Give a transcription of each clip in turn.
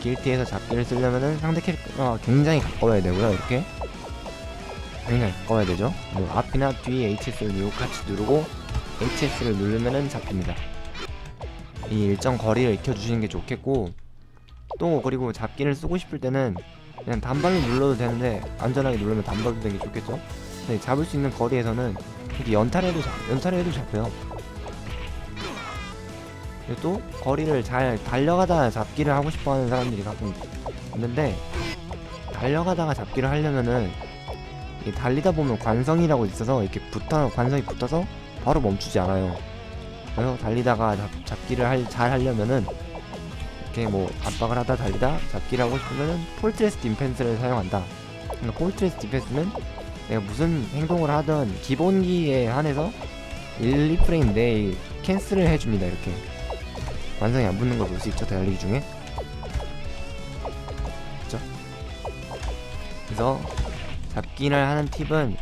길티에서 잡기를 쓰려면은 상대 캐릭터가 굉장히 가까워야 되고요 이렇게. 굉장히 가까워야 되죠. 뭐 앞이나 뒤 HS를 누르고 같이 누르고 HS를 누르면은 잡힙니다. 이 일정 거리를 익혀주시는 게 좋겠고 또 그리고 잡기를 쓰고 싶을 때는 그냥 단발로 눌러도 되는데 안전하게 누르면 단발로 되는 게 좋겠죠? 근데 잡을 수 있는 거리에서는 이렇게 연타해도 잡, 연타해도 잡혀요 그리고 또 거리를 잘 달려가다 잡기를 하고 싶어하는 사람들이 가끔 있는데 달려가다가 잡기를 하려면은 이 달리다 보면 관성이라고 있어서 이렇게 붙어 관성이 붙어서 바로 멈추지 않아요. 그래서 달리다가 잡, 잡기를 할, 잘 하려면은 이렇게 뭐 압박을 하다 달리다 잡기를 하고 싶으면은 폴트레스 디펜스를 사용한다. 그러니까 폴트레스 디펜스는 내가 무슨 행동을 하든 기본기에 한해서 1, 2프레임 내에 캔슬을 해줍니다. 이렇게 완성이 안 붙는 걸 볼 수 있죠 달리기 중에? 그죠 그래서 잡기를 하는 팁은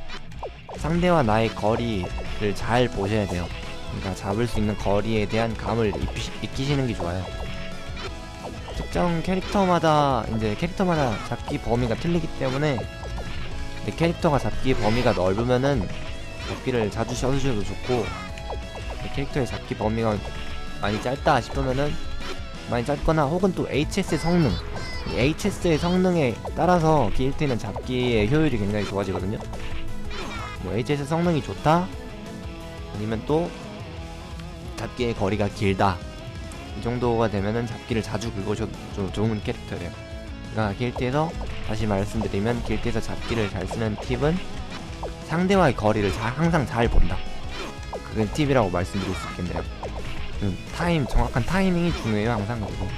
상대와 나의 거리를 잘 보셔야 돼요. 그러니까 잡을 수 있는 거리에 대한 감을 익히, 익히시는 게 좋아요. 특정 캐릭터마다 이제 캐릭터마다 잡기 범위가 틀리기 때문에 내 캐릭터가 잡기 범위가 넓으면은 잡기를 자주 써주셔도 좋고 내 캐릭터의 잡기 범위가 많이 짧다 싶으면은 많이 짧거나 혹은 또 HS 성능. 이 HS의 성능에 따라서 길티는 잡기의 효율이 굉장히 좋아지거든요. 뭐 HS 성능이 좋다? 아니면 또 잡기의 거리가 길다? 이 정도가 되면은 잡기를 자주 긁으셔도 좀 좋은 캐릭터예요. 그러니까 길티에서 다시 말씀드리면 길티에서 잡기를 잘 쓰는 팁은 상대와의 거리를 잘, 항상 잘 본다. 그게 팁이라고 말씀드릴 수 있겠네요. 음, 타임 정확한 타이밍이 중요해요 항상. 그리고